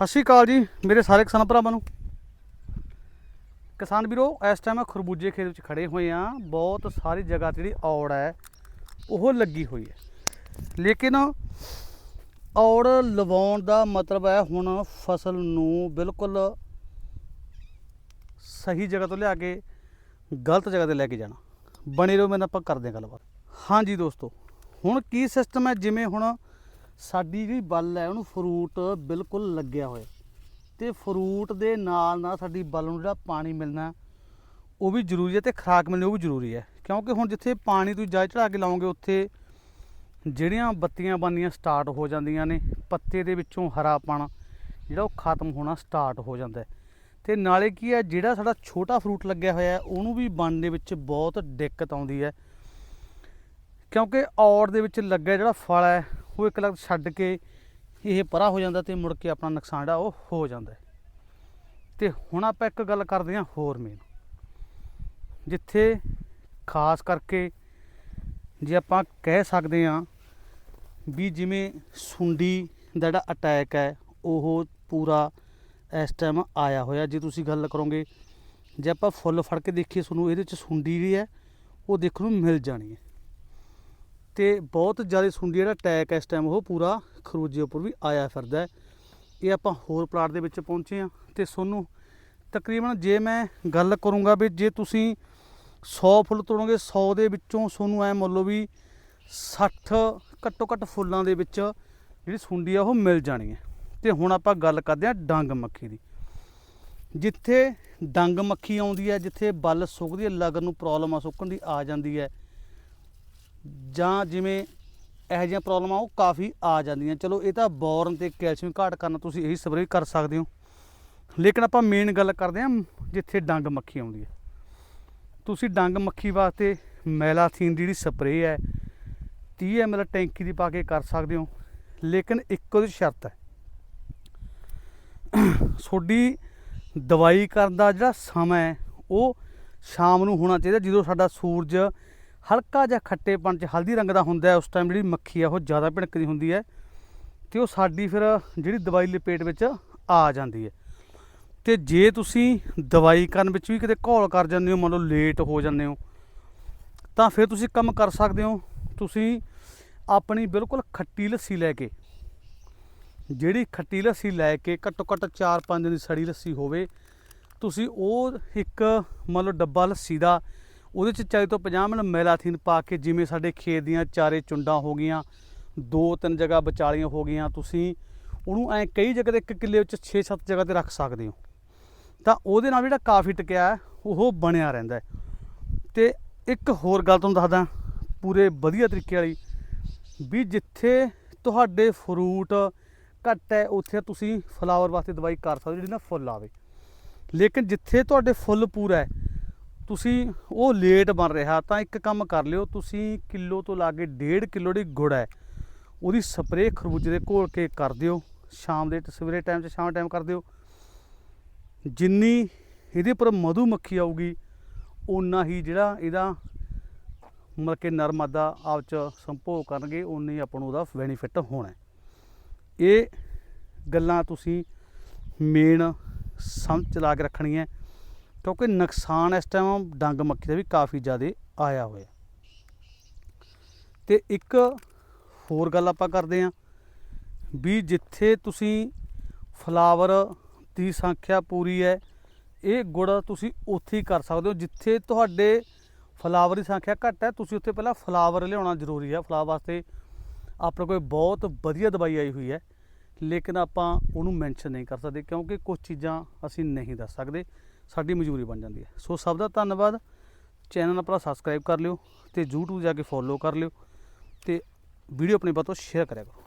ਸਤਿ ਸ਼੍ਰੀ ਅਕਾਲ ਜੀ, ਮੇਰੇ ਸਾਰੇ ਕਿਸਾਨ ਭਰਾਵਾਂ ਨੂੰ। ਕਿਸਾਨ ਵੀਰੋ, ਇਸ ਟਾਈਮ ਖਰਬੂਜੇ ਖੇਤ ਵਿੱਚ ਖੜੇ ਹੋਏ ਆ ਬਹੁਤ ਸਾਰੀ ਜਗ੍ਹਾ ਤੇ ਜਿਹੜੀ ਔੜ ਹੈ, ਉਹ ਲੱਗੀ ਹੋਈ ਹੈ। ਲੇਕਿਨ ਔੜ ਲਵਾਉਣ ਦਾ ਮਤਲਬ ਹੈ ਹੁਣ ਫਸਲ ਨੂੰ ਬਿਲਕੁਲ ਸਹੀ ਜਗ੍ਹਾ ਤੋਂ ਲਿਆ ਕੇ, ਗਲਤ ਜਗ੍ਹਾ ਤੇ ਲੈ ਕੇ ਜਾਣਾ। ਬਣੇ ਰਹੋ ਮੇਰੇ ਨਾਲ, ਆਪਾਂ ਕਰਦੇ ਹਾਂ ਗੱਲਬਾਤ। ਹਾਂਜੀ ਦੋਸਤੋ, ਹੁਣ ਕੀ ਸਿਸਟਮ ਹੈ? ਜਿਵੇਂ ਹੁਣ ਸਾਡੀ ਜਿਹੜੀ ਬੱਲ ਹੈ, ਉਹਨੂੰ ਫਰੂਟ ਬਿਲਕੁਲ ਲੱਗਿਆ ਹੋਇਆ। ਤੇ ਫਰੂਟ ਦੇ ਨਾਲ ਨਾਲ ਸਾਡੀ ਬੱਲ ਨੂੰ ਜਿਹੜਾ ਪਾਣੀ ਮਿਲਣਾ, ਉਹ ਵੀ ਜ਼ਰੂਰੀ ਹੈ ਤੇ ਖੁਰਾਕ ਮਿਲਣੀ ਉਹ ਵੀ ਜ਼ਰੂਰੀ ਹੈ। ਕਿਉਂਕਿ ਹੁਣ ਜਿੱਥੇ ਪਾਣੀ ਤੁਸੀਂ ਜਾ ਚੜਾ ਕੇ ਲਾਓਗੇ, ਉੱਥੇ ਜਿਹੜੀਆਂ ਬੱਤੀਆਂ ਬਣਨੀਆਂ ਸਟਾਰਟ ਹੋ ਜਾਂਦੀਆਂ ਨੇ, ਪੱਤੇ ਦੇ ਵਿੱਚੋਂ ਹਰਾ ਹਰਾਪਣ ਜਿਹੜਾ ਉਹ ਖਤਮ ਹੋਣਾ ਸਟਾਰਟ ਹੋ ਜਾਂਦਾ ਹੈ। ਤੇ ਨਾਲੇ ਕੀ ਹੈ, ਜਿਹੜਾ ਸਾਡਾ ਛੋਟਾ ਫਰੂਟ ਲੱਗਿਆ ਹੋਇਆ ਉਹਨੂੰ ਵੀ ਬਣਨ ਦੇ ਵਿੱਚ ਬਹੁਤ ਦਿੱਕਤ ਆਉਂਦੀ ਹੈ। ਕਿਉਂਕਿ ਔੜ ਦੇ ਵਿੱਚ ਲੱਗਿਆ ਜਿਹੜਾ ਫਲ ਹੈ ਉਹ ਇੱਕ ਲੱਗ ਛੱਡ ਕੇ ਇਹ ਪਰਾ ਹੋ ਜਾਂਦਾ ਤੇ ਮੁੜ ਕੇ ਆਪਣਾ ਨੁਕਸਾਨ ਜਿਹੜਾ ਉਹ ਹੋ ਜਾਂਦਾ ਹੈ। ਤੇ ਹੁਣ ਆਪਾਂ ਇੱਕ ਗੱਲ ਕਰਦੇ ਹਾਂ ਹੋਰ ਮੇਨ ਜਿੱਥੇ ਖਾਸ ਕਰਕੇ ਜੇ ਆਪਾਂ ਕਹਿ ਸਕਦੇ ਹਾਂ ਵੀ ਜਿਵੇਂ ਸੁੰਡੀ ਦਾ ਜਿਹੜਾ ਅਟੈਕ ਹੈ, ਉਹ ਪੂਰਾ ਇਸ ਟਾਈਮ ਆਇਆ ਹੋਇਆ। ਜੇ ਤੁਸੀਂ ਗੱਲ ਕਰੋਗੇ, ਜੇ ਆਪਾਂ ਫੁੱਲ ਫੜ ਕੇ ਦੇਖੀਏ, ਤੁਹਾਨੂੰ ਇਹਦੇ ਵਿੱਚ ਸੁੰਡੀ ਜਿਹੜੀ ਹੈ, ਉਹ ਦੇਖਣ ਨੂੰ ਮਿਲ ਜਾਣੀ ਹੈ। ਤੇ ਬਹੁਤ ਜ਼ਿਆਦਾ ਸੁੰਡੀ ਜਿਹੜਾ ਅਟੈਕ ਇਸ ਟਾਈਮ ਉਹ ਪੂਰਾ ਖਰੂਜੇ ਉੱਪਰ ਵੀ ਆਇਆ ਫਿਰਦਾ ਇਹ ਆਪਾਂ ਹੋਰ ਪਲਾਟ ਦੇ ਵਿੱਚ ਪਹੁੰਚੇ ਆ ਤੇ ਸੋਨੂੰ, ਤਕਰੀਬਨ ਜੇ ਮੈਂ ਗੱਲ ਕਰੂੰਗਾ ਵੀ ਜੇ ਤੁਸੀਂ 100 ਫੁੱਲ ਤੋੜੋਗੇ 100 ਦੇ ਵਿੱਚੋਂ ਤੁਹਾਨੂੰ ਐ ਮੰਨ ਲਓ ਵੀ 60 ਘੱਟੋ ਘੱਟ ਫੁੱਲਾਂ ਦੇ ਵਿੱਚ ਜਿਹੜੀ ਸੁੰਡੀ ਆ ਉਹ ਮਿਲ ਜਾਣੀ ਹੈ। ਤੇ ਹੁਣ ਆਪਾਂ ਗੱਲ ਕਰਦੇ ਆ ਡੰਗ ਮੱਖੀ ਦੀ। ਜਿੱਥੇ ਡੰਗ ਮੱਖੀ ਆਉਂਦੀ ਹੈ, ਜਿੱਥੇ ਬੱਲ ਸੁੱਕਦੀ ਹੈ, ਲਗਨ ਨੂੰ ਪ੍ਰੋਬਲਮ ਆ ਸੁੱਕਣ ਦੀ ਆ ਜਾਂਦੀ ਹੈ ਜਾਂ ਜਿਵੇਂ ਇਹੋ ਜਿਹੀਆਂ ਪ੍ਰੋਬਲਮਾਂ ਉਹ ਕਾਫੀ ਆ ਜਾਂਦੀਆਂ। ਚਲੋ, ਇਹ ਤਾਂ ਬੋਰਨ ਤੇ ਕੈਲਸ਼ੀਅਮ ਘਾਟ ਕਾਰਨ ਤੁਸੀਂ ਇਹੀ ਸਪਰੇਅ ਕਰ ਸਕਦੇ ਹੋ। ਲੇਕਿਨ ਆਪਾਂ ਮੇਨ ਗੱਲ ਕਰਦੇ ਹਾਂ ਜਿੱਥੇ ਡੰਗ ਮੱਖੀ ਆਉਂਦੀ ਹੈ। ਤੁਸੀਂ ਡੰਗ ਮੱਖੀ ਵਾਸਤੇ ਮੈਲਾਥੀਨ ਦੀ ਜਿਹੜੀ ਸਪਰੇਅ ਹੈ 30 ml ਟੈਂਕੀ ਦੀ ਪਾ ਕੇ ਕਰ ਸਕਦੇ ਹੋ। ਲੇਕਿਨ ਇੱਕ ਉਹਦੀ ਸ਼ਰਤ ਹੈ। ਤੁਹਾਡੀ ਦਵਾਈ ਕਰਨ ਦਾ ਜਿਹੜਾ ਸਮਾਂ ਹੈ, ਉਹ ਸ਼ਾਮ ਨੂੰ ਹੋਣਾ ਚਾਹੀਦਾ ਜਦੋਂ ਸਾਡਾ ਸੂਰਜ ਹਲਕਾ ਜਿਹਾ ਖੱਟੇਪਣ ਚ ਹਲਦੀ ਰੰਗ ਦਾ ਹੁੰਦਾ ਉਸ ਟਾਈਮ ਜਿਹੜੀ ਮੱਖੀ ਆ, ਉਹ ਜ਼ਿਆਦਾ ਭਿਣਕਦੀ ਹੁੰਦੀ ਹੈ ਤੇ ਉਹ ਸਾਡੀ ਫਿਰ ਜਿਹੜੀ ਦਵਾਈ ਲਪੇਟ ਵਿੱਚ ਆ ਜਾਂਦੀ ਹੈ। ਤੇ ਜੇ ਤੁਸੀਂ ਦਵਾਈ ਕਰਨ ਵਿੱਚ ਵੀ ਕਿਤੇ ਘੋਲ ਕਰ ਜਾਂਦੇ ਹੋ, ਮੰਨ ਲਓ ਲੇਟ ਹੋ ਜਾਂਦੇ ਹੋ, ਤਾਂ ਫਿਰ ਤੁਸੀਂ ਕੰਮ ਕਰ ਸਕਦੇ ਹੋ, ਤੁਸੀਂ ਆਪਣੀ ਬਿਲਕੁਲ ਖੱਟੀ ਲੱਸੀ ਲੈ ਕੇ, ਜਿਹੜੀ ਖੱਟੀ ਲੱਸੀ ਲੈ ਕੇ ਘੱਟੋ ਘੱਟ 4-5 ਦਿਨ ਦੀ ਸੜੀ ਲੱਸੀ ਹੋਵੇ, ਤੁਸੀਂ ਉਹ ਇੱਕ ਮੰਨ ਲਓ ਡੱਬਾ ਲੱਸੀ ਦਾ ਉਹਦੇ ਚ 40 ਤੋਂ 50 ਮਿਲ ਮੈਲਾਥੀਨ ਪਾ ਕੇ ਜਿਵੇਂ ਸਾਡੇ ਖੇਤ ਦੀਆਂ ਚਾਰੇ ਚੁੰਡਾਂ ਹੋ ਗਈਆਂ, ਦੋ ਤਿੰਨ ਜਗ੍ਹਾ ਵਿਚਾਲੀਆਂ ਹੋ ਗਈਆਂ, ਤੁਸੀਂ ਉਹਨੂੰ ਐ ਕਈ ਜਗ੍ਹਾ ਤੇ ਇੱਕ ਕਿੱਲੇ ਵਿੱਚ 6-7 ਜਗ੍ਹਾ ਤੇ ਰੱਖ ਸਕਦੇ ਹੋ। ਤਾਂ ਉਹਦੇ ਨਾਲ ਜਿਹੜਾ ਕਾਫੀ ਟਕਿਆ ਉਹ ਬਣਿਆ ਰਹਿੰਦਾ ਹੈ। ਤੇ ਇੱਕ ਹੋਰ ਗੱਲ ਤੁਹਾਨੂੰ ਦੱਸਦਾ, ਪੂਰੇ ਵਧੀਆ ਤਰੀਕੇ ਵਾਲੀ ਵੀ ਜਿੱਥੇ ਤੁਹਾਡੇ ਫਰੂਟ ਘੱਟ ਹੈ, ਉੱਥੇ ਤੁਸੀਂ ਫਲਾਵਰ ਵਾਸਤੇ ਦਵਾਈ ਕਰ ਸਕਦੇ ਹੋ, ਜਿਹੜੀ ਨਾ ਫੁੱਲ ਆਵੇ। ਲੇਕਿਨ ਜਿੱਥੇ ਤੁਹਾਡੇ ਫੁੱਲ ਪੂਰਾ ਹੈ ਤੁਸੀਂ ਉਹ ਲੇਟ ਬਣ ਰਿਹਾ, ਤਾਂ ਇੱਕ ਕੰਮ ਕਰ ਲਿਓ, ਤੁਸੀਂ ਕਿਲੋ ਤੋਂ ਲਾ ਕੇ 1.5 ਕਿਲੋ ਦੀ ਗੁੜ ਹੈ, ਉਹਦੀ ਸਪਰੇਅ ਖਰਬੂਜੇ ਦੇ ਘੋਲ ਕੇ ਕਰ ਦਿਓ, ਸ਼ਾਮ ਦੇ ਸਵੇਰੇ ਟਾਈਮ 'ਚ ਸ਼ਾਮ ਟਾਈਮ ਕਰ ਦਿਓ। ਜਿੰਨੀ ਇਹਦੇ ਉੱਪਰ ਮਧੂ ਮੱਖੀ ਆਊਗੀ ਉਨਾ ਹੀ ਜਿਹੜਾ ਇਹਦਾ ਮਤਲਬ ਕਿ ਨਰਮਾਦਾ ਆਪ ਚ ਸੰਭੋਗ ਕਰਨਗੇ ਉਨੀ ਆਪਾਂ ਨੂੰ ਉਹਦਾ ਬੈਨੀਫਿਟ ਹੋਣਾ ਇਹ ਗੱਲਾਂ ਤੁਸੀਂ ਮੇਨ ਸਮਝ ਚ ਲਾ ਕੇ ਰੱਖਣੀਆਂ ਕਿਉਂਕਿ ਨੁਕਸਾਨ ਇਸ ਟਾਈਮ ਡੰਗ ਮੱਖੀ ਦਾ ਵੀ ਕਾਫੀ ਜ਼ਿਆਦਾ ਆਇਆ ਹੋਇਆ। ਤੇ ਇੱਕ ਹੋਰ ਗੱਲ ਆਪਾਂ ਕਰਦੇ ਹਾਂ ਵੀ ਜਿੱਥੇ ਤੁਸੀਂ ਫਲਾਵਰ ਦੀ ਸੰਖਿਆ ਪੂਰੀ ਹੈ, ਇਹ ਗੁੜ ਤੁਸੀਂ ਉੱਥੇ ਹੀ ਕਰ ਸਕਦੇ ਹੋ। ਜਿੱਥੇ ਤੁਹਾਡੇ ਫਲਾਵਰ ਦੀ ਸੰਖਿਆ ਘੱਟ ਹੈ, ਤੁਸੀਂ ਉੱਥੇ ਪਹਿਲਾਂ ਫਲਾਵਰ ਲਿਆਉਣਾ ਜ਼ਰੂਰੀ ਹੈ। ਫਲਾਵਰ ਵਾਸਤੇ ਆਪਣੇ ਕੋਲ ਬਹੁਤ ਵਧੀਆ ਦਵਾਈ ਆਈ ਹੋਈ ਹੈ, ਲੇਕਿਨ ਆਪਾਂ ਉਹਨੂੰ ਮੈਂਸ਼ਨ ਨਹੀਂ ਕਰ ਸਕਦੇ, ਕਿਉਂਕਿ ਕੁਝ ਚੀਜ਼ਾਂ ਅਸੀਂ ਨਹੀਂ ਦੱਸ ਸਕਦੇ। ਸਾਡੀ ਮਜਬੂਰੀ ਬਣ ਜਾਂਦੀ ਹੈ। ਸੋ ਸਭ ਦਾ ਧੰਨਵਾਦ। ਚੈਨਲ ਆਪਣਾ ਸਬਸਕ੍ਰਾਈਬ ਕਰ ਲਿਓ ਤੇ YouTube ਜਾ ਕੇ ਫੋਲੋ ਕਰ ਲਿਓ ਤੇ ਵੀਡੀਓ ਆਪਣੇ ਤੋਂ ਸ਼ੇਅਰ ਕਰਿਆ ਕਰੋ।